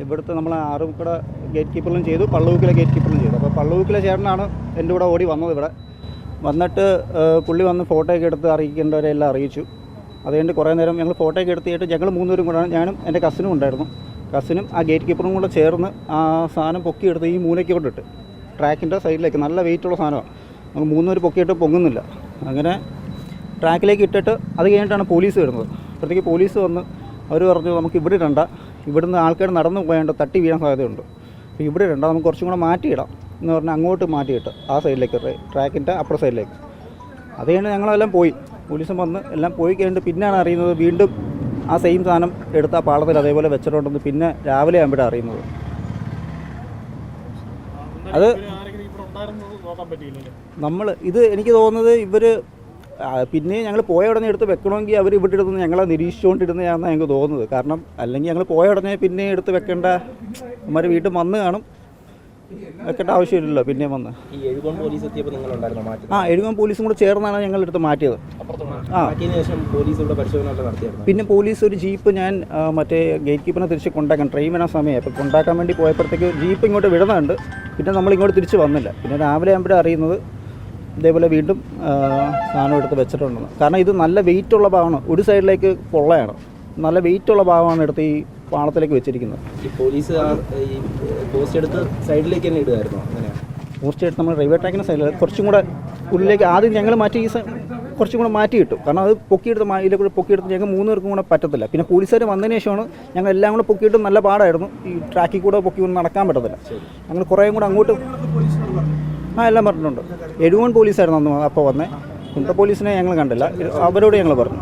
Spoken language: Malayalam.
ഇവിടുത്തെ നമ്മൾ ആറുമുക്കട ഗേറ്റ് കീപ്പറിലും ചെയ്തു പള്ളൂക്കിലെ ഗേറ്റ് കീപ്പറിലും ചെയ്തു. അപ്പോൾ പള്ളൂക്കിലെ ചേട്ടനാണ് എന്റെ കൂടെ ഓടി വന്നത് ഇവിടെ. വന്നിട്ട് പുള്ളി വന്ന് ഫോട്ടോയൊക്കെ എടുത്ത് അറിയിക്കേണ്ടവരെല്ലാം അറിയിച്ചു. അതുകൊണ്ട് കുറേ നേരം ഞങ്ങൾ ഫോട്ടോയൊക്കെ എടുത്തിട്ട് ഞങ്ങൾ മൂന്നുപേരും കൂടെ ഞാനും എന്റെ കസിനും ഉണ്ടായിരുന്നു. കസിനും ആ ഗേറ്റ് കീപ്പറും കൂടെ ചേർന്ന് ആ സാധനം പൊക്കിയെടുത്ത് ഈ മൂലയ്ക്ക് കൊണ്ടിട്ട് ട്രാക്കിന്റെ സൈഡിലേക്ക് നല്ല വെയിറ്റുള്ള സാധനമാണ്. നമുക്ക് മൂന്നുപേർ പൊക്കിയിട്ട് പൊങ്ങുന്നില്ല. അങ്ങനെ ട്രാക്കിലേക്ക് ഇട്ടിട്ട് അത് കഴിഞ്ഞിട്ടാണ് പോലീസ് വരുന്നത്. അപ്പോഴത്തേക്ക് പോലീസ് വന്ന് അവർ പറഞ്ഞു നമുക്ക് ഇവിടെ ഇടണ്ട. ഇവിടുന്ന് ആൾക്കാർ നടന്നു പോയാണ്ട് തട്ടി വീഴാൻ സാധ്യതയുണ്ട്. അപ്പോൾ ഇവിടെ ഇടണ്ട നമുക്ക് കുറച്ചും കൂടെ മാറ്റിയിടാം എന്ന് പറഞ്ഞാൽ അങ്ങോട്ട് മാറ്റിയിട്ട് ആ സൈഡിലേക്ക് ട്രാക്കിന്റെ അപ്പുറ സൈഡിലേക്ക്. അത് കഴിഞ്ഞ് ഞങ്ങളെല്ലാം പോയി. പോലീസും വന്ന് എല്ലാം പോയി കഴിഞ്ഞിട്ട് പിന്നെയാണ് അറിയുന്നത് വീണ്ടും ആ സെയിം സാധനം എടുത്ത ആ പാളത്തിൽ അതേപോലെ വെച്ചിട്ടുണ്ടെന്ന് പിന്നെ രാവിലെ ആകുമ്പോഴാണ് അറിയുന്നത്. അത് നമ്മൾ ഇത് എനിക്ക് തോന്നുന്നത് ഇവർ പിന്നെ ഞങ്ങൾ പോയ ഉടനെ എടുത്ത് വെക്കണമെങ്കിൽ അവർ ഇവിടെ എടുത്ത് ഞങ്ങളെ നിരീക്ഷിച്ചുകൊണ്ടിരുന്നതാണെന്ന് ഞങ്ങൾക്ക് തോന്നുന്നത്. കാരണം അല്ലെങ്കിൽ ഞങ്ങൾ പോയ ഉടനെ പിന്നെ എടുത്ത് വെക്കേണ്ട അമ്മമാർ വീട്ടിൽ വന്ന് കാണും. വെക്കേണ്ട ആവശ്യമില്ലല്ലോ പിന്നെ വന്ന്. ആ എഴുകോം പോലീസും കൂടെ ചേർന്നാണ് ഞങ്ങൾ എടുത്ത് മാറ്റിയത്. ആ. പിന്നെ പോലീസ് ഒരു ജീപ്പ് ഞാൻ മറ്റേ ഗേറ്റ് കീപ്പറിനെ തിരിച്ച് കൊണ്ടാക്കാൻ ട്രെയിൻ വരാൻ സമയം അപ്പോൾ കൊണ്ടാക്കാൻ വേണ്ടി പോയപ്പോഴത്തേക്ക് ജീപ്പ് ഇങ്ങോട്ട് വിടുന്നുണ്ട്. പിന്നെ നമ്മൾ ഇങ്ങോട്ട് തിരിച്ച് വന്നില്ല. പിന്നെ രാവിലെ ആകുമ്പോഴേ അറിയുന്നത്. ഇതേപോലെ വീണ്ടും സാധനം എടുത്ത് വെച്ചിട്ടുണ്ടെന്ന്. കാരണം ഇത് നല്ല വെയിറ്റ് ഉള്ള ഭാഗമാണ്. ഒരു സൈഡിലേക്ക് പൊള്ളയാണ്. നല്ല വെയിറ്റ് ഉള്ള ഭാഗമാണ് എടുത്ത് ഈ പാളത്തിലേക്ക് വെച്ചിരിക്കുന്നത്. പോലീസ് ആ ഈ പോസ്റ്റ് എടുത്ത് സൈഡിലേക്ക് തന്നെ ഇടുമായിരുന്നു അങ്ങനെയാണ് പോസ്റ്റ് എടുത്ത് നമ്മൾ റെയിൽവേ ട്രാക്കിന്റെ സൈഡിൽ കുറച്ചും കൂടെ ഉള്ളിലേക്ക് ആദ്യം ഞങ്ങൾ മാറ്റി ഈ കുറച്ചും കൂടെ മാറ്റി കിട്ടും കാരണം അത് പൊക്കിയെടുത്ത് മാതിരി ഇതിലെ കൂടെ പൊക്കിയെടുത്ത് ഞങ്ങൾക്ക് മൂന്ന് പേർക്കും കൂടെ പറ്റത്തില്ല. പിന്നെ പോലീസുകാർ വന്നതിന് ശേഷമാണ് ഞങ്ങൾ എല്ലാം കൂടെ പൊക്കിയിട്ട് നല്ല പാടായിരുന്നു. ഈ ട്രാക്കിൽ കൂടെ പൊക്കി നടക്കാൻ പറ്റത്തില്ല. ഞങ്ങൾ കുറേ കൂടെ അങ്ങോട്ട് ആ എല്ലാം പറഞ്ഞിട്ടുണ്ട്. എഴുവൺ പോലീസായിരുന്നു അന്ന് അപ്പോൾ വന്നേ. കുണ്ട പോലീസിനെ ഞങ്ങൾ കണ്ടില്ല. അവരോട് ഞങ്ങൾ പറഞ്ഞു.